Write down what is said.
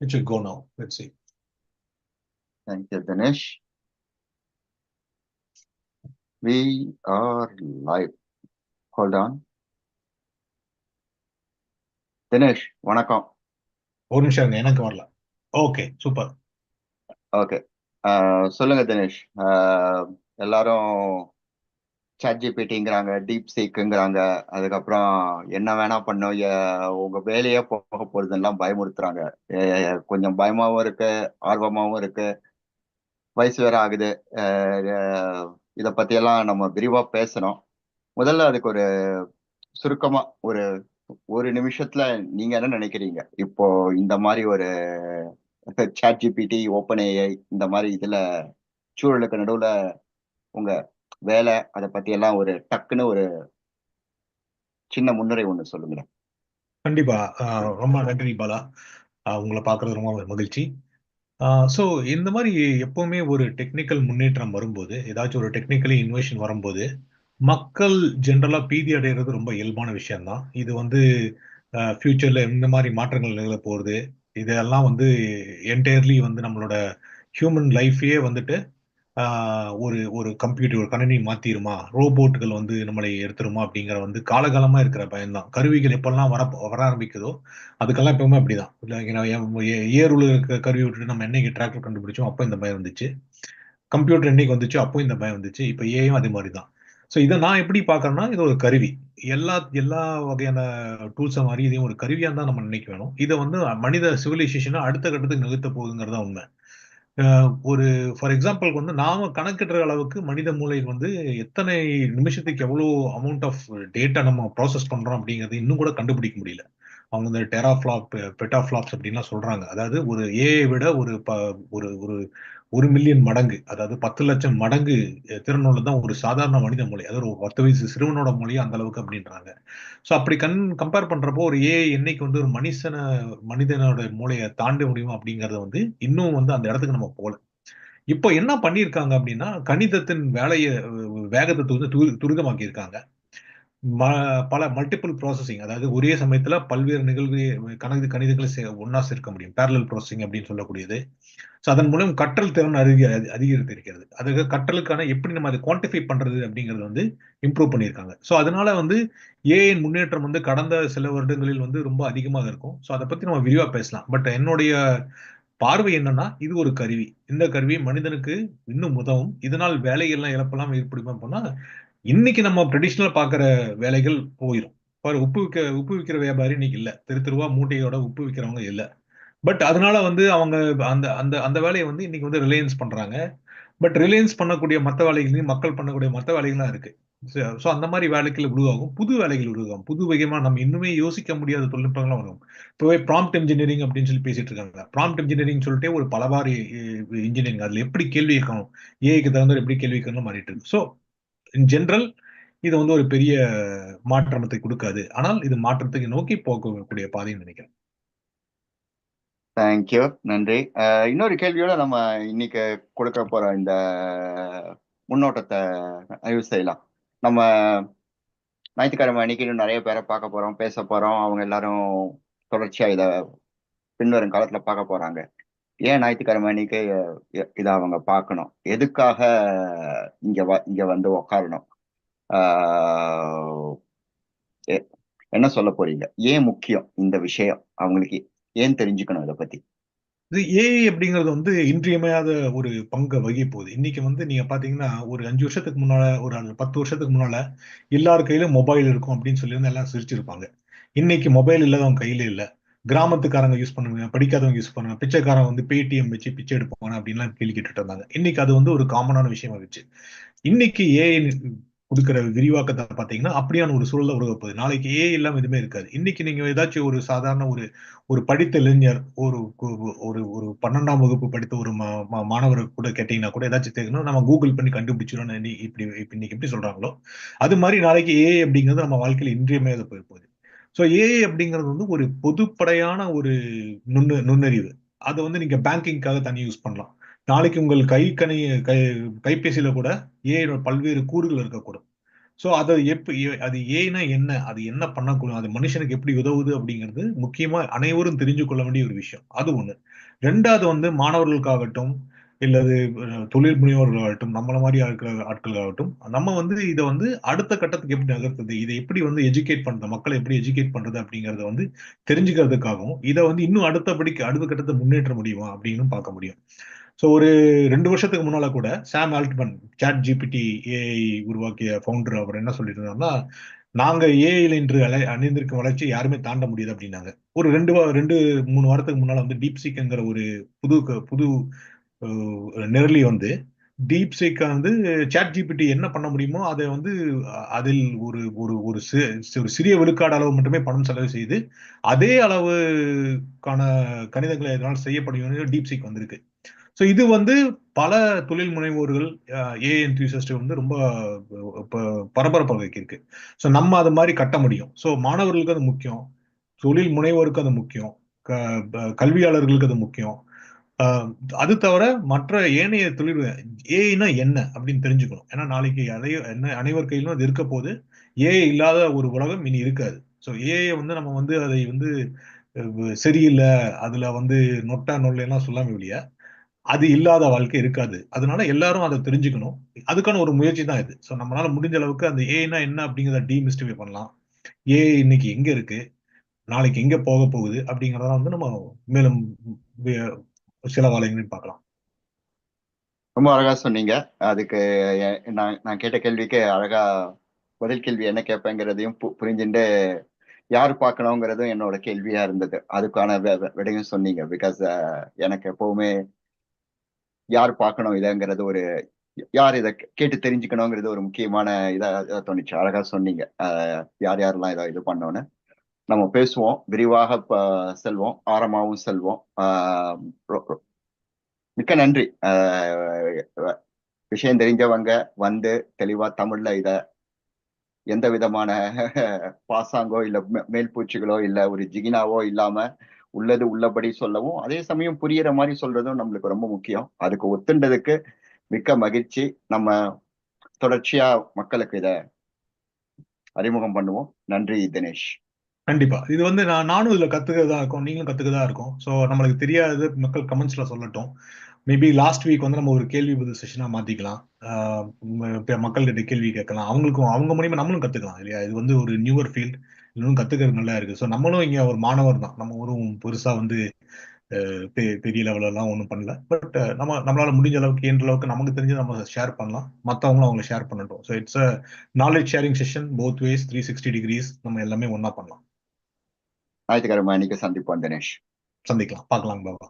It should go now. Let's see. Thank you, Dinesh. We are live. Hold on. Dinesh வணக்கம் ஒரு நிமிஷம் எனக்கு வரல ஓகே சூப்பர் ஓகே சொல்லுங்க தினேஷ் எல்லாரும் சாட் ஜிபிடிங்கிறாங்க டீப் சீக்குங்கிறாங்க அதுக்கப்புறம் என்ன வேணா பண்ணும் உங்க வேலையே போக போறதுலாம் பயமுறுத்துறாங்க. கொஞ்சம் பயமாவும் இருக்கு ஆர்வமாவும் இருக்கு வயசு வேற ஆகுது. இதை இத பத்தி எல்லாம் நம்ம விரிவா பேசணும். முதல்ல அதுக்கு ஒரு சுருக்கமா ஒரு ஒரு நிமிஷத்துல நீங்க என்ன நினைக்கிறீங்க? இப்போ இந்த மாதிரி ஒரு சாட் ஜிபிடி ஓப்பன் ஏஐ இந்த மாதிரி இதுல சூழலுக்கு நடுவுல உங்க வேலை அதை பத்தி எல்லாம் ஒரு டக்குன்னு ஒரு சின்ன முன்னுரை ஒண்ணு சொல்லுங்களேன். கண்டிப்பா. ரொம்ப நன்றி பாலா. உங்களை பார்க்கறது ரொம்ப மகிழ்ச்சி. ஸோ இந்த மாதிரி எப்பவுமே ஒரு டெக்னிக்கல் முன்னேற்றம் வரும்போது ஏதாச்சும் ஒரு டெக்னிக்கலி இன்வெஷன் வரும்போது மக்கள் ஜென்ரலாக பீதி அடைகிறது ரொம்ப இயல்பான விஷயம்தான். இது வந்து ஃப்யூச்சரில் இந்த மாதிரி மாற்றங்கள் நிகழ போகிறது இதெல்லாம் வந்து என்டையர்லி வந்து நம்மளோட ஹியூமன் லைஃபையே வந்துட்டு ஒரு ஒரு கம்ப்யூட்டர் ஒரு கணினி மாத்திருமா? ரோபோட்டுகள் வந்து நம்மளை எடுத்துருமா? அப்படிங்கிற வந்து காலகாலமா இருக்கிற பயம்தான். கருவிகள் எப்பெல்லாம் வர வர ஆரம்பிக்குதோ அதுக்கெல்லாம் எப்பவுமே அப்படிதான். இல்லை ஏருல இருக்க கருவி விட்டுட்டு நம்ம என்னைக்கு டிராக்டர் கண்டுபிடிச்சோம் அப்போ இந்த பயம் வந்துச்சு. கம்ப்யூட்டர் என்னைக்கு வந்துச்சோ அப்போ இந்த பயம் வந்துச்சு. இப்போ ஏயும் அதே மாதிரி தான் ஸோ இதை நான் எப்படி பார்க்கறேன்னா இது ஒரு கருவி. எல்லா எல்லா வகையான டூல்ஸை மாதிரி இதையும் ஒரு கருவியாக தான் நம்ம நினைக்க வேணும். இதை வந்து மனித சிவிலைசேஷனை அடுத்த கட்டத்துக்கு நிறுத்த போகுதுங்கிறதா தான் உண்மை. ஒரு ஃபார் எக்ஸாம்பிளுக்கு வந்து நாம கணக்கிடுற அளவுக்கு மனித மூளை வந்து எத்தனை நிமிஷத்துக்கு எவ்வளோ அமௌண்ட் ஆஃப் டேட்டா நம்ம ப்ராசஸ் பண்றோம் அப்படிங்கிறது இன்னும் கூட கண்டுபிடிக்க முடியல. அவங்க வந்து டெராஃப்ளாப் பெட்டாஃப்ளாப்ஸ் அப்படின்லாம் சொல்றாங்க. அதாவது ஒரு ஏஐ விட ஒரு ப ஒரு ஒரு ஒரு மில்லியன் மடங்கு அதாவது பத்து லட்சம் மடங்கு திறனுள்ள தான் ஒரு சாதாரண மனித மொழி. அதாவது ஒரு பத்து வயசு சிறுவனோட மொழி அந்த அளவுக்கு அப்படின்றாங்க. ஸோ அப்படி கண் கம்பேர் பண்றப்போ ஒரு ஏஐ என்னைக்கு வந்து ஒரு மனுஷனை மனிதனோட மூளையை தாண்ட முடியும் அப்படிங்கிறத வந்து இன்னும் வந்து அந்த இடத்துக்கு நம்ம போகல. இப்போ என்ன பண்ணியிருக்காங்க அப்படின்னா கணிதத்தின் வேலையை வேகத்தை வந்து துரி துரிதமாக்கி இருக்காங்க பல மல்டிபிள் ப்ராசஸிங் அதாவது ஒரே சமயத்துல பல்வேறு நிகழ்வு கணக்கு கணிதங்களை ஒன்னா சேர்க்க முடியும். பேரலல் ப்ராசஸிங் அப்படின்னு சொல்லக்கூடியது. ஸோ அதன் மூலம் கற்றல் திறன் அதிக அதிகரித்து இருக்கிறது அதுக்கு கற்றலுக்கான எப்படி நம்ம அதை குவான்டிஃபை பண்றது அப்படிங்கிறது வந்து இம்ப்ரூவ் பண்ணியிருக்காங்க. ஸோ அதனால வந்து ஏஐன் முன்னேற்றம் வந்து கடந்த சில வருடங்களில் வந்து ரொம்ப அதிகமாக இருக்கும். ஸோ அதை பத்தி நம்ம விரிவா பேசலாம். பட் என்னுடைய பார்வை என்னன்னா இது ஒரு கருவி. இந்த கருவி மனிதனுக்கு இன்னும் உதவும். இதனால் வேலைகள்லாம் இழப்பெல்லாம் ஏற்படுமா போனா இன்னைக்கு நம்ம ட்ரெடிஷ்னல் பார்க்குற வேலைகள் போயிடும் பாரு உப்பு விற்க உப்பு விற்கிற வியாபாரி இன்னைக்கு இல்லை. தெரு தெருவா மூட்டையோட உப்பு விற்கிறவங்க இல்லை. பட் அதனால வந்து அவங்க அந்த அந்த அந்த வேலையை வந்து இன்னைக்கு வந்து ரிலையன்ஸ் பண்றாங்க. பட் ரிலையன்ஸ் பண்ணக்கூடிய மற்ற வேலைகளையும் மக்கள் பண்ணக்கூடிய மற்ற வேலைகள்லாம் இருக்கு. ஸோ அந்த மாதிரி வேலைகள் உருவாகும். புது வேலைகள் உருவாகும். புது விதமா நம்ம இன்னுமே யோசிக்க முடியாத தொழில்நுட்பங்கள்லாம் வரும். இப்போவே ப்ராம்ப்ட் இன்ஜினியரிங் அப்படின்னு சொல்லி பேசிட்டு இருக்காங்க. ப்ராம்ப்ட் இன்ஜினியரிங் சொல்லிட்டு ஒரு பலவாறு இன்ஜினியரிங் அதில் எப்படி கேள்வி கேட்கணும்? ஏஐக்கு தகுந்த எப்படி கேள்வி கேட்கணும் மாறிட்டு இருக்கு. ஸோ இன் ஜென்ரல் இது வந்து ஒரு பெரிய மாற்றத்தை கொடுக்காது. ஆனால் இது மாற்றத்துக்கு நோக்கி போகக்கூடிய பாதைன்னு நினைக்கிறேன். தேங்க்யூ நன்றி. இன்னொரு கேள்வியோட நம்ம இன்னைக்கு கொடுக்க போற இந்த முன்னோட்டத்தை ஆய்வு செய்யலாம். நம்ம ஞாயிற்றுக்கிழமை அன்னைக்கு இன்னும் நிறைய பேரை பார்க்க போறோம் பேச போறோம். அவங்க எல்லாரும் தொடர்ச்சியா இதை பின்வரும் காலத்துல பார்க்க போறாங்க. ஏன் ஞாயிற்றுக்கிழமை அன்னைக்கு இதை அவங்க பார்க்கணும். எதுக்காக இங்க வ இங்க வந்து உக்காரணும்? என்ன சொல்ல போறீங்க? ஏன் முக்கியம் இந்த விஷயம்? அவங்களுக்கு ஏன் தெரிஞ்சுக்கணும் இதை பத்தி? இது ஏஐ அப்படிங்கிறது வந்து இன்றியமையாத ஒரு பங்கை வகிப்போகுது. போகுது இன்னைக்கு வந்து நீங்க பாத்தீங்கன்னா ஒரு அஞ்சு வருஷத்துக்கு முன்னால ஒரு பத்து வருஷத்துக்கு முன்னால எல்லார் கையிலும் மொபைல் இருக்கும் அப்படின்னு சொல்லி எல்லாம் சிரிச்சிருப்பாங்க. இன்னைக்கு மொபைல் இல்லாதவங்க கையில இல்லை. கிராமத்துக்காரங்க யூஸ் பண்ணுவாங்க படிக்காதவங்க யூஸ் பண்ணுவாங்க பிச்சைக்காரன் வந்து பேடிஎம் வச்சு பிச்சை எடுப்பாங்க அப்படின்லாம் கேள்வி கேட்டுட்டு இருந்தாங்க. இன்னைக்கு அது வந்து ஒரு காமனான விஷயமா இருந்துச்சு. இன்னைக்கு ஏஐ கொடுக்குற விரிவாக்கத்தை பார்த்தீங்கன்னா அப்படியான ஒரு சூழலை உருவப்போகுது நாளைக்கு ஏ இல்லாமல் எதுவுமே இருக்காது. இன்னைக்கு நீங்க ஏதாச்சும் ஒரு சாதாரண ஒரு ஒரு படித்த இளைஞர் ஒரு ஒரு ஒரு பன்னெண்டாம் வகுப்பு படித்த ஒரு மாணவர் கூட கேட்டீங்கன்னா கூட ஏதாச்சும் தெரியும் நம்ம கூகுள் பண்ணி கண்டுபிடிச்சிடும் இப்படி இன்னைக்கு எப்படி சொல்றாங்களோ அது மாதிரி நாளைக்கு ஏ அப்படிங்கிறது நம்ம வாழ்க்கையில இன்றியமையாத போகுது. ஸோ ஏஐ அப்படிங்கிறது வந்து ஒரு பொதுப்படையான ஒரு நுண்ணு நுண்ணறிவு. அதை வந்து நீங்க பேங்கிங்காக தனி யூஸ் பண்ணலாம். நாளைக்கு உங்கள் கை கணி கை கைபேசியில கூட ஏஐயோட பல்வேறு கூறுகள் இருக்கக்கூடும். ஸோ அதை எப்படி அது ஏன்னா என்ன? அது என்ன பண்ணக்கூடும் அது மனுஷனுக்கு எப்படி உதவுது அப்படிங்கிறது முக்கியமா அனைவரும் தெரிஞ்சு கொள்ள வேண்டிய ஒரு விஷயம். அது ஒண்ணு. ரெண்டாவது வந்து மாணவர்களுக்காகட்டும் இல்லது தொழில் முனைவோர்களாகட்டும் நம்மள மாதிரி ஆட்கள் ஆட்களாகட்டும் நம்ம வந்து இதை வந்து அடுத்த கட்டத்துக்கு எப்படி நகர்த்துது இதை எப்படி வந்து எஜுகேட் பண்றது மக்களை எப்படி எஜுகேட் பண்றது அப்படிங்கறத வந்து தெரிஞ்சுக்கிறதுக்காகவும் இதை வந்து இன்னும் அடுத்தபடிக்கு அடுத்த கட்டத்தை முன்னேற்ற முடியுமா அப்படின்னு பார்க்க முடியும். ஸோ ஒரு ரெண்டு வருஷத்துக்கு முன்னால கூட Sam Altman chat GPT AI உருவாக்கிய ஃபவுண்டர் அவர் என்ன சொல்லியிருந்தாருன்னா நாங்க ஏஐல இன்று அலை அணிந்திருக்கும் வளர்ச்சி யாருமே தாண்ட முடியாது அப்படின்னாங்க. ஒரு ரெண்டு ரெண்டு மூணு வாரத்துக்கு முன்னால வந்து டீப் ஒரு புது புது நிரலி வந்து டீப் வந்து சாட் ஜிபிடி என்ன பண்ண முடியுமோ அதை வந்து அதில் ஒரு ஒரு ஒரு ஒரு சிறிய விழுக்காடு அளவு மட்டுமே பணம் செலவு செய்து அதே அளவுக்கான கணிதங்களை இதனால் செய்யப்படும் டீப் சீக் வந்திருக்கு. ஸோ இது வந்து பல தொழில் முனைவோர்கள் ஏ என்தூசியஸ்ட் வந்து ரொம்ப பரபரப்பாக வைக்கிருக்கு. ஸோ நம்ம அது மாதிரி கட்ட முடியும். ஸோ மாணவர்களுக்கு அது முக்கியம் தொழில் முனைவோருக்கு அது முக்கியம் க- ப- கல்வியாளர்களுக்கு அது முக்கியம் அது தவிர மற்ற ஏனைய தொழில் ஏஐனா என்ன அப்படின்னு தெரிஞ்சுக்கணும். ஏன்னா நாளைக்கு அதை என்ன அனைவர் கையிலும் அது இருக்க போது ஏஐ இல்லாத ஒரு உலகம் இனி இருக்காது. ஸோ ஏஐ வந்து நம்ம வந்து அதை வந்து சரியில்லை அதுல வந்து நொட்டா நொல்லையெல்லாம் சொல்லாம இல்லையா அது இல்லாத வாழ்க்கை இருக்காது. அதனால எல்லாரும் அதை தெரிஞ்சுக்கணும். அதுக்கான ஒரு முயற்சி தான் இது. ஸோ நம்மளால முடிஞ்ச அளவுக்கு அந்த ஏஐனா என்ன அப்படிங்கிறத டீமிஸ்டிஃபை பண்ணலாம். ஏஐ இன்னைக்கு எங்க இருக்கு? நாளைக்கு எங்க போக போகுது அப்படிங்கிறதெல்லாம் வந்து நம்ம மேலும் சில வாழைகளையும் பார்க்கலாம். ரொம்ப அழகா சொன்னீங்க. அதுக்கு நான் நான் கேட்ட கேள்விக்கு அழகா பதில் கேள்வி என்ன கேட்பேங்கிறதையும் பு- புரிஞ்சுட்டு யார் பார்க்கணுங்கிறதும் என்னோட கேள்வியா இருந்தது. அதுக்கான விடையும் சொன்னீங்க. பிகாஸ் எனக்கு எப்பவுமே யார் பார்க்கணும் இதங்கிறது ஒரு யார் இதை கேட்டு தெரிஞ்சுக்கணுங்கிறது ஒரு முக்கியமான இதா தோணுச்சு. அழகா சொன்னீங்க. அஹ், யார் யாரெல்லாம் இதை இது பண்ணோன்னு. நம்ம பேசுவோம். விரிவாக செல்வோம். ஆரமாகவும் செல்வோம். மிக்க நன்றி. விஷயம் தெரிஞ்சவங்க வந்து தெளிவா தமிழ்ல இத எந்த விதமான பாசாங்கோ இல்ல மே- மேல்பூச்சிகளோ இல்ல ஒரு ஜிகினாவோ இல்லாம உள்ளது உள்ளபடி சொல்லவும் அதே சமயம் புரியிற மாதிரி சொல்றதும் நம்மளுக்கு ரொம்ப முக்கியம். அதுக்கு ஒத்துண்டதுக்கு மிக்க மகிழ்ச்சி. நம்ம தொடர்ச்சியா மக்களுக்கு இத அறிமுகம் பண்ணுவோம். நன்றி தினேஷ். கண்டிப்பா. இது வந்து நான் நானும் இதுல கத்துக்கிறதா இருக்கும். நீங்களும் கத்துக்கதா இருக்கும். ஸோ நம்மளுக்கு தெரியாதது மக்கள் கமெண்ட்ஸ்ல சொல்லட்டும். மேபி லாஸ்ட் வீக் வந்து நம்ம ஒரு கேள்வி பதில் செஷனா மாத்திக்கலாம். மக்கள்கிட்ட கேள்வி கேட்கலாம். அவங்களுக்கும் அவங்க மூலியமா நம்மளும் கத்துக்கலாம் இல்லையா? இது வந்து ஒரு நியூவர் ஃபீல்ட் இன்னும் கத்துக்கிறது நல்லா இருக்கு. ஸோ நம்மளும் இங்க ஒரு மாணவர் தான். நம்ம ஒரு பெருசா வந்து பெ- பெரிய லெவல்ல எல்லாம் ஒன்றும் பண்ணல. பட் நம்ம நம்மளால முடிஞ்ச அளவுக்கு என்ற அளவுக்கு நமக்கு தெரிஞ்சு நம்ம ஷேர் பண்ணலாம். மற்றவங்களும் அவங்களை ஷேர் பண்ணட்டும். So it's a knowledge sharing session both ways three sixty degrees நம்ம எல்லாமே ஒன்னா பண்ணலாம். ஞாயிற்றுக்கிழமை அன்னைக்கு சந்திப்போம் தினேஷ் சந்திக்கலாம் பார்க்கலாம் பாபா